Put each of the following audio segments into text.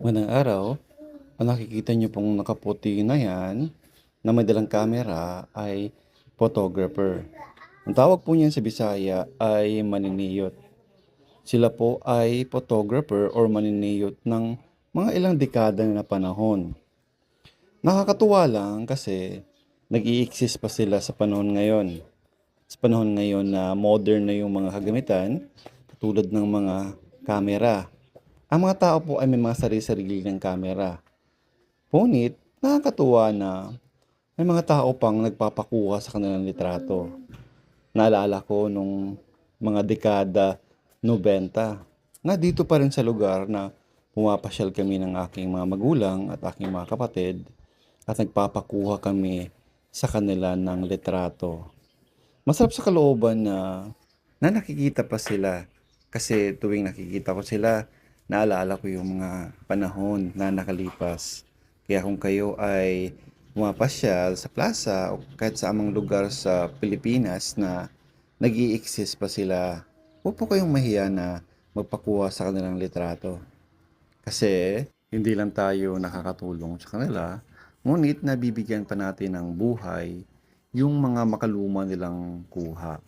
Magandang araw. Ang nakikita niyo pong nakaputi na yan, na may dalang camera, ay photographer. Ang tawag po niyan sa Bisaya ay maniniyot. Sila po ay photographer or maniniyot ng mga ilang dekada na panahon. Nakakatuwa lang kasi nag exist pa sila sa panahon ngayon. Sa panahon ngayon na modern na yung mga kagamitan, tulad ng mga camera. Ang mga tao po ay may mga sarili-sarili ng camera. Ngunit, nakakatuwa na may mga tao pang nagpapakuha sa kanilang litrato. Naalala ko nung mga dekada 90 na dito pa rin sa lugar na pumapasyal kami ng aking mga magulang at aking mga kapatid at nagpapakuha kami sa kanila ng litrato. Masarap sa kalooban na, na nakikita pa sila kasi tuwing nakikita ko sila, naalala ko yung mga panahon na nakalipas. Kaya kung kayo ay pumapasyal sa plaza o kahit sa amang lugar sa Pilipinas na nag exist pa sila, huwag po kayong mahiya na magpakuha sa kanilang litrato. Kasi hindi lang tayo nakakatulong sa kanila, ngunit nabibigyan pa natin ng buhay yung mga makaluma nilang kuha.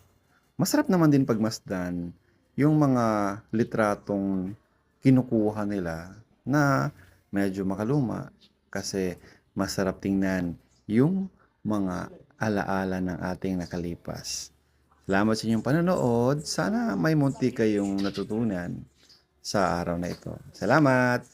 Masarap naman din pagmasdan yung mga litratong kinukuha nila na medyo makaluma kasi masarap tingnan yung mga alaala ng ating nakalipas. Salamat sa inyong panonood. Sana may munti kayong natutunan sa araw na ito. Salamat!